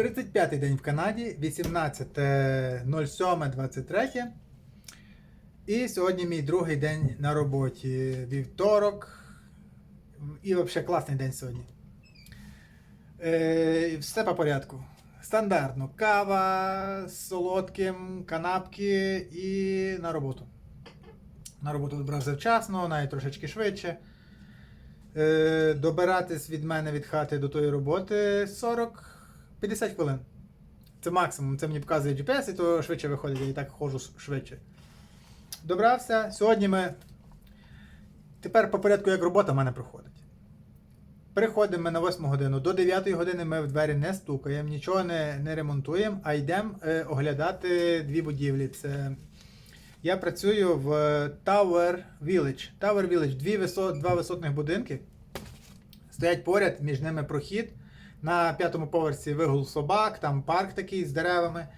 35-й день в Канаді, 18.07.23. І сьогодні мій другий день на роботі. Вівторок. І взагалі класний день сьогодні. Е, все по порядку. Стандартно. Кава з солодким, канапки і на роботу. На роботу добрався вчасно, навіть трошечки швидше. Е, добиратись від мене від хати до тої роботи 40-50 хвилин. Це максимум. Це мені показує GPS, і то швидше виходить, я і так ходжу швидше. Добрався. Сьогодні ми. Тепер по порядку, як робота в мене проходить. Приходимо ми на 8 годину. До 9 години ми в двері не стукаємо, нічого не, не ремонтуємо, а йдемо е, оглядати дві будівлі. Це я працюю в Tower Village. Tower Village дві висо... два висотних будинки. Стоять поряд, між ними прохід. На п'ятому поверсі вигул собак, там парк такий з деревами.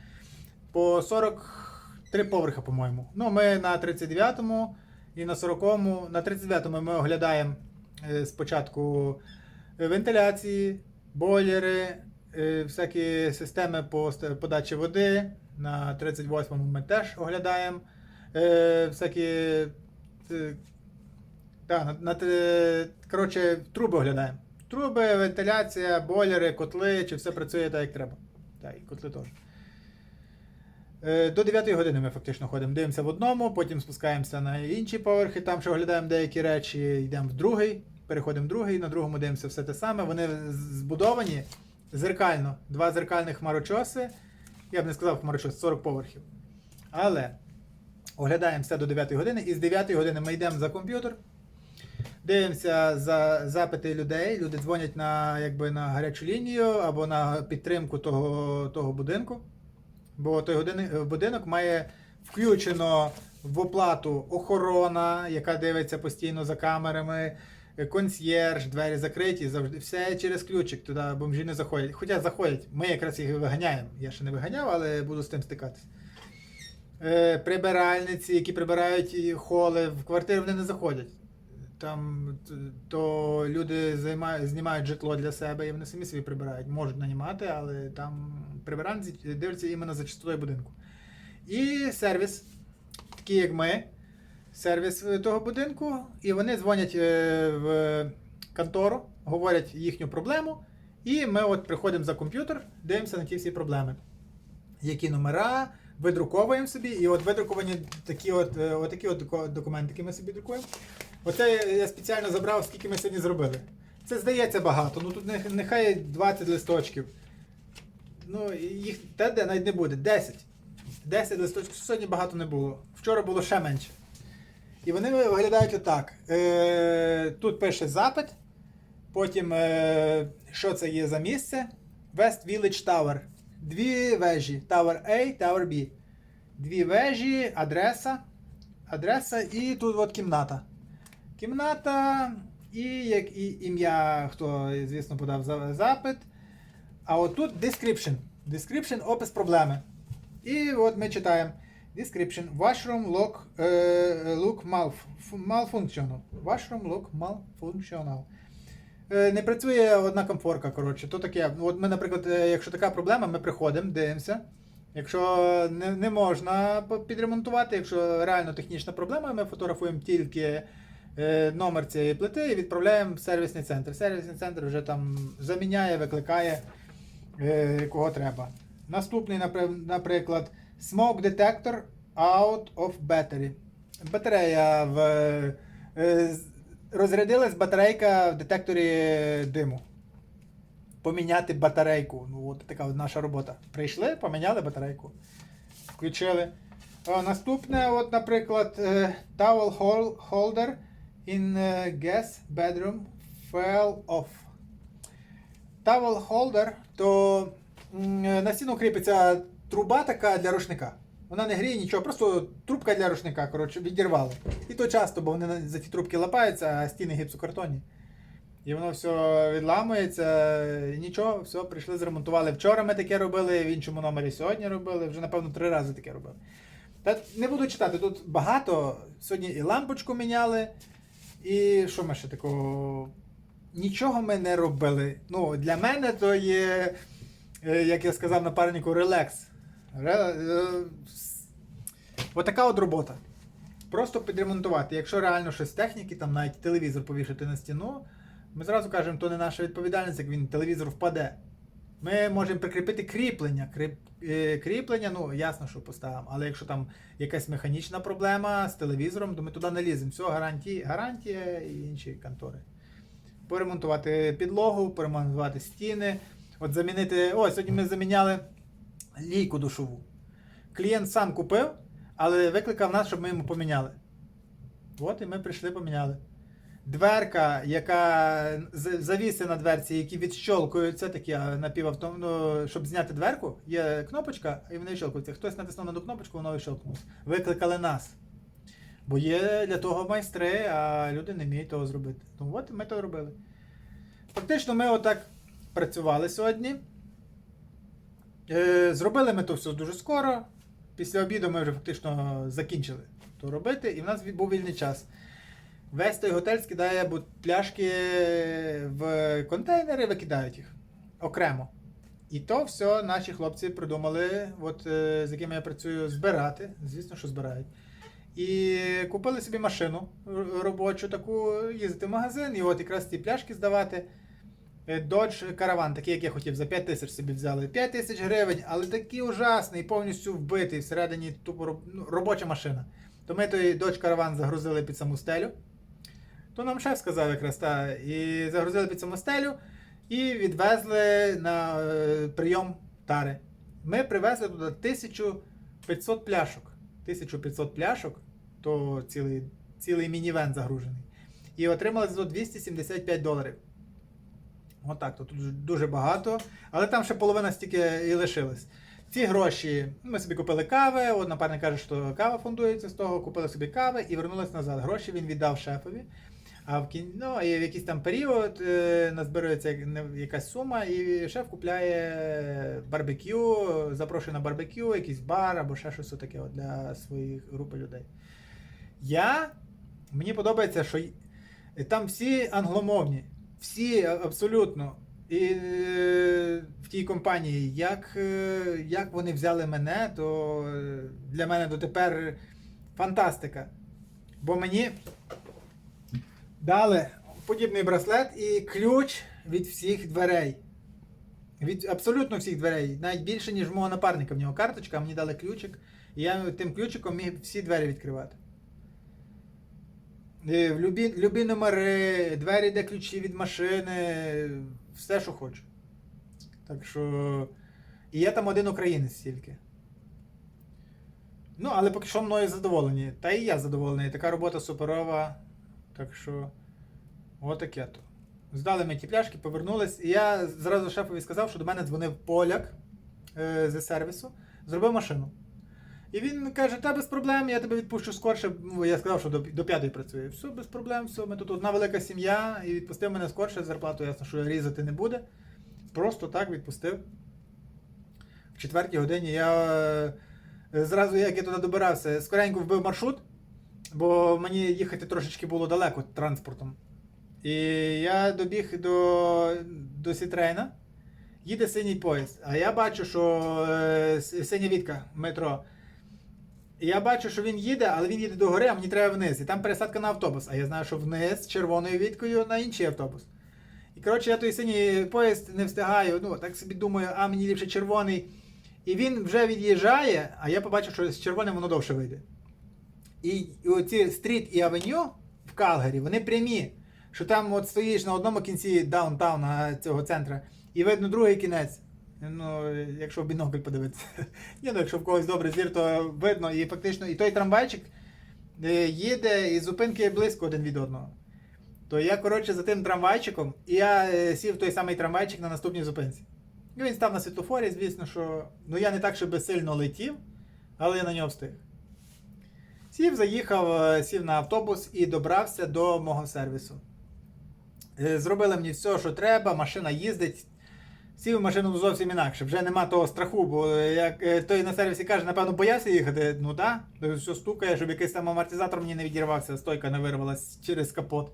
По 43 поверха, по-моєму. Ну, ми на 39-му і на 40-му. На 39-му ми оглядаємо е, спочатку вентиляції, бойлери, е, всякі системи по подачі води. На 38-му ми теж оглядаємо е, всякі. е, та, на, на, коротше, труби оглядаємо. Труби, вентиляція, бойлери, котли, чи все працює так, як треба. Так, і котли теж. Е, До 9 години ми фактично ходимо. Дивимося в одному, потім спускаємося на інші поверхи, там ще оглядаємо деякі речі, йдемо в другий, переходимо в другий, на другому дивимося все те саме. Вони збудовані зеркально. Два зеркальних хмарочоси. Я б не сказав хмарочос, 40 поверхів. Але оглядаємо все до 9 години, і з 9 години ми йдемо за комп'ютер. Дивимося за запити людей. Люди дзвонять на, якби, на гарячу лінію або на підтримку того, того будинку. Бо той будинок має включено в оплату охорона, яка дивиться постійно за камерами, консьєрж, двері закриті, завжди все через ключик туди бомжі не заходять. Хоча заходять, ми якраз їх виганяємо. Я ще не виганяв, але буду з тим стикатись. Е, прибиральниці, які прибирають холи в квартири, вони не заходять. Там то люди займають, знімають житло для себе і вони самі собі прибирають. Можуть нанімати, але там прибиральниці дивляться іменно за чистотою будинку. І сервіс, такий як ми, сервіс е, того будинку, і вони дзвонять е, в контору, говорять їхню проблему, і ми от приходимо за комп'ютер, дивимося на ті всі проблеми. Які номера, видруковуємо собі, і от видруковані такі от, е, отакі от доку- документики ми собі друкуємо. Оце я- спеціально забрав, скільки ми сьогодні зробили. Це здається багато, ну тут нех- нехай 20 листочків. Ну, їх та де навіть не буде. 10. 10 листочків. Сьогодні багато не було. Вчора було ще менше. І вони виглядають отак. Е, тут пише запит. Потім, е, що це є за місце? West Village Tower. Дві вежі. Tower A, Tower B. Дві вежі, адреса. Адреса і тут от кімната. Кімната і як і ім'я, хто, звісно, подав запит. А от тут description. Description опис проблеми. І от ми читаємо. Description. Washroom look, е, look malf, malfunctional. Washroom look malfunctional. Е, Не працює одна комфорка, коротше. То таке. Ну, От ми, наприклад, е, якщо така проблема, ми приходимо, дивимося. Якщо не, не можна підремонтувати, якщо реально технічна проблема, ми фотографуємо тільки номер цієї плити і відправляємо в сервісний центр. Сервісний центр вже там заміняє, викликає е, кого треба. Наступний, наприклад, smoke detector out of battery. Батарея в. е, розрядилась батарейка в детекторі диму. Поміняти батарейку. Ну, от така наша робота. Прийшли, поміняли батарейку. Включили. Наступне, от, наприклад, е, towel holder in е, guest bedroom fell off. Towel holder, то е, на стіну кріпиться труба така для рушника. Вона не гріє нічого, просто трубка для рушника, коротше, відірвали. І то часто, бо вони за ті трубки лапаються, а стіни гіпсокартонні. І воно все відламується, і нічого, все, прийшли, зремонтували. Вчора ми таке робили, в іншому номері сьогодні робили, вже, напевно, три рази таке робили. Та не буду читати, тут багато. Сьогодні і лампочку міняли, і що ми ще такого? Нічого ми не робили. Ну, для мене то є е, як я сказав напарнику, релекс. Ре, е, Отака от робота. Просто підремонтувати. Якщо реально щось техніки, там навіть телевізор повішати на стіну, ми зразу кажемо, то не наша відповідальність, як він телевізор впаде. Ми можемо прикріпити кріплення. Кріп, е, кріплення, ну ясно, що поставимо. Але якщо там якась механічна проблема з телевізором, то ми туди не ліземо. Все, гарантії, гарантія і інші контори. Поремонтувати підлогу, поремонтувати стіни. От замінити. Ось сьогодні ми заміняли лійку душову. Клієнт сам купив, але викликав нас, щоб ми йому поміняли. От і ми прийшли, поміняли. Дверка, яка завіси на дверці, які відщолкуються, такі напівавто... ну, щоб зняти дверку, є кнопочка, і вони відщолкуються. Хтось натиснув на ту кнопочку, воно відщолкнулося. Викликали нас. Бо є для того майстри, а люди не вміють того зробити. Ну от ми то робили. Фактично, ми отак працювали сьогодні. Е, зробили ми то все дуже скоро. Після обіду ми вже фактично закінчили то робити, і в нас був вільний час. Весь той готель скидає пляшки в контейнери, викидають їх окремо. І то все наші хлопці придумали, от, е, з якими я працюю, збирати. Звісно, що збирають. І купили собі машину робочу таку, їздити в магазин, і от якраз ті пляшки здавати. Е, Dodge Caravan, такий, як я хотів, за 5 тисяч собі взяли. 5 тисяч гривень, але такий ужасний, повністю вбитий, всередині тупо ну, робоча машина. То ми той Dodge Caravan загрузили під саму стелю. То нам шеф сказав якраз, та, і загрузили під саму стелю і відвезли на е, прийом тари. Ми привезли туди 1500 пляшок. 1500 пляшок, то цілий, цілий мінівен загружений. І отримали за 275 доларів. Отак, то тут дуже- багато. Але там ще половина стільки і лишилась. Ці гроші ми собі купили кави. От напарник каже, що кава фондується з того, купили собі кави і вернулись назад. Гроші він віддав шефові. А в кін... ну, і в якийсь там період е, не- якась сума, і шеф купляє барбекю, запрошує на барбекю, якийсь бар або ще щось таке от для своїх групи людей. Я мені подобається, що там всі англомовні, всі абсолютно. І е, в тій компанії, як, е, як вони взяли мене, то для мене дотепер фантастика. Бо мені дали подібний браслет і ключ від всіх дверей. Від абсолютно всіх дверей. Навіть більше, ніж мого напарника. В нього карточка, а мені дали ключик. І я тим ключиком міг всі двері відкривати. І в любі, любі номери, двері, де ключі від машини, все, що хочу. Так що. І я там один українець тільки. Ну, але поки що мною задоволені. Та і я задоволений. Така робота суперова. Так що. Отаке то. Здали ми ті пляшки, повернулись. І я зразу шефові сказав, що до мене дзвонив поляк е, з сервісу, зробив машину. І він каже: та без проблем, я тебе відпущу скорше. Я сказав, що до, до п'ятої працює. Все, без проблем, все. Ми тут одна велика сім'я, і відпустив мене скорше, зарплату ясно, що різати не буде. Просто так відпустив. В четвертій годині я е, зразу, як я туди добирався, скоренько вбив маршрут, бо мені їхати трошечки було далеко транспортом. І я добіг до, до Сітрейна, їде синій поїзд. А я бачу, що е, синя вітка метро. І я бачу, що він їде, але він їде до гори, а мені треба вниз. І там пересадка на автобус. А я знаю, що вниз червоною віткою на інший автобус. І коротше, я той синій поїзд не встигаю. Ну, так собі думаю, а мені ліпше червоний. І він вже від'їжджає, а я побачив, що з червоним воно довше вийде. І, оці стріт і авеню в Калгарі, вони прямі. Що там от стоїш на одному кінці даунтауна цього центру, і видно другий кінець. Ну, якщо в бінокль подивитися. Ні, ну якщо в когось добрий зір, то видно. І фактично, і той трамвайчик е, їде, і зупинки близько один від одного. То я, коротше, за тим трамвайчиком, і я е, сів в той самий трамвайчик на наступній зупинці. І він став на світлофорі, звісно, що. Ну я не так, щоб сильно летів, але я на нього встиг. Сів, заїхав, е, сів на автобус і добрався до мого сервісу. Е, Зробили мені все, що треба, машина їздить. Сів машину зовсім інакше. Вже нема того страху, бо е, як той на сервісі каже, напевно, боявся їхати. Ну так, да, все стукає, щоб якийсь там амортизатор мені не відірвався, стойка не вирвалась через капот.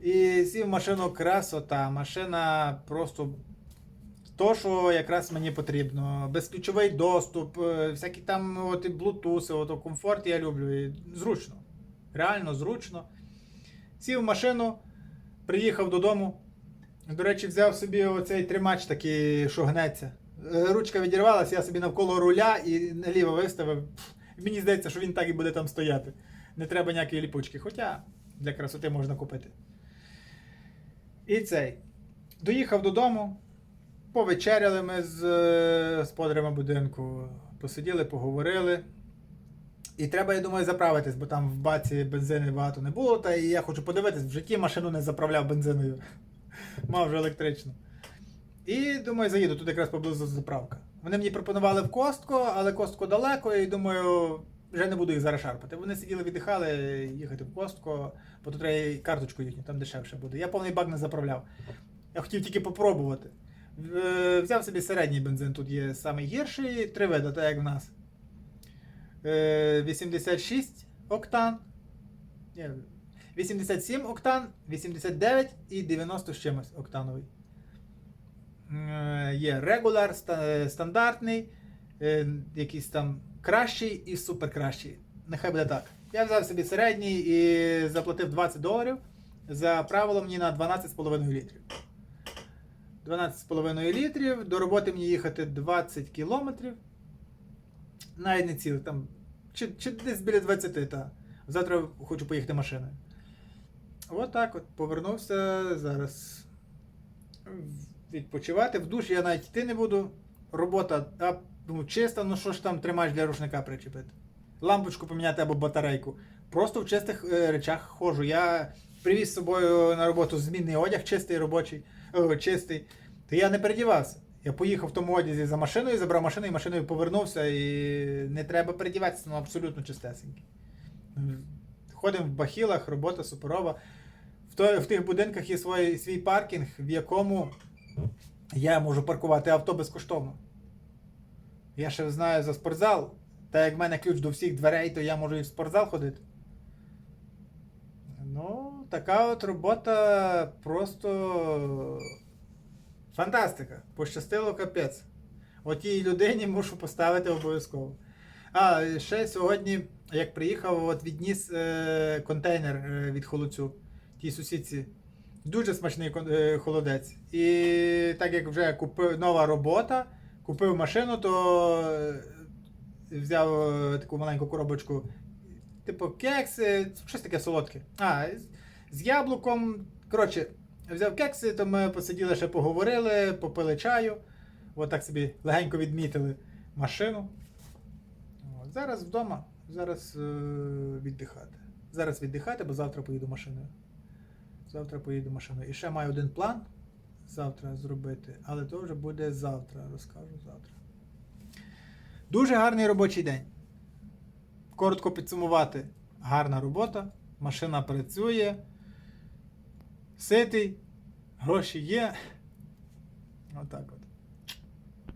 І сів машину красота. Машина просто то, що якраз мені потрібно. Безключовий доступ, е, всякі там от, і блутуси, от, комфорт я люблю. І зручно. Реально зручно. Сів в машину, приїхав додому. До речі, взяв собі оцей тримач такий, що гнеться. Е, Ручка відірвалася, я собі навколо руля і наліво виставив. Мені здається, що він так і буде там стояти. Не треба ніякої ліпучки. Хоча для красоти можна купити. І цей. Доїхав додому. Повечеряли ми з е, господарями будинку. Посиділи, поговорили. І треба, я думаю, заправитись, бо там в баці бензину багато не було. Та і я хочу подивитись, в житті машину не заправляв бензиною. Мав вже електричну. І думаю, заїду, тут якраз поблизу заправка. Вони мені пропонували в Костко, але Костко далеко, і думаю, вже не буду їх зараз шарпати. Вони сиділи, віддихали, їхати в Костко, бо тут треба карточку їхню, там дешевше буде. Я повний бак не заправляв. Я хотів тільки попробувати. Е, Взяв собі середній бензин, тут є самий гірший, три види, так як в нас. Е, 86 октан. Ні, 87 октан, 89 і 90 з чимось октановий. Е, Є регуляр, стандартний, е, якийсь там кращий і супер кращий. Нехай буде так. Я взяв собі середній і заплатив 20 доларів. Заправило мені на 12,5 літрів. 12,5 літрів. До роботи мені їхати 20 кілометрів. Навіть не цілих там. Чи, чи десь біля 20, та. Завтра хочу поїхати машиною. От так от. Повернувся зараз відпочивати. В душ я навіть йти не буду. Робота а, ну, чиста, ну що ж там тримаєш для рушника причепити. Лампочку поміняти або батарейку. Просто в чистих е, речах ходжу. Я привіз з собою на роботу змінний одяг, чистий робочий, чистий. То я не передівався. Я поїхав в тому одязі за машиною, забрав машину і машиною повернувся. І не треба передіватися, ну абсолютно чистесенький. Ходимо в бахілах, робота суперова. В, той, в тих будинках є свій, свій паркінг, в якому я можу паркувати авто безкоштовно. Я ще знаю за спортзал. Та як в мене ключ до всіх дверей, то я можу і в спортзал ходити. Ну, така от робота просто фантастика. Пощастило капець. Отій людині мушу поставити обов'язково. А, ще сьогодні, як приїхав, от відніс е, контейнер е, від холодцю тій сусідці. Дуже смачний е, холодець. І так як вже купив нова робота, купив машину, то е, взяв таку маленьку коробочку, типу кекси, щось таке солодке. А, з, яблуком. Коротше, взяв кекси, то ми посиділи, ще поговорили, попили чаю. От так собі легенько відмітили машину. От, зараз вдома, зараз е, віддихати. Зараз віддихати, бо завтра поїду машиною. Завтра поїду машиною. І ще маю один план завтра зробити, але то вже буде завтра, розкажу завтра. Дуже гарний робочий день. Коротко підсумувати. Гарна робота, машина працює, ситий, гроші є. Отак от.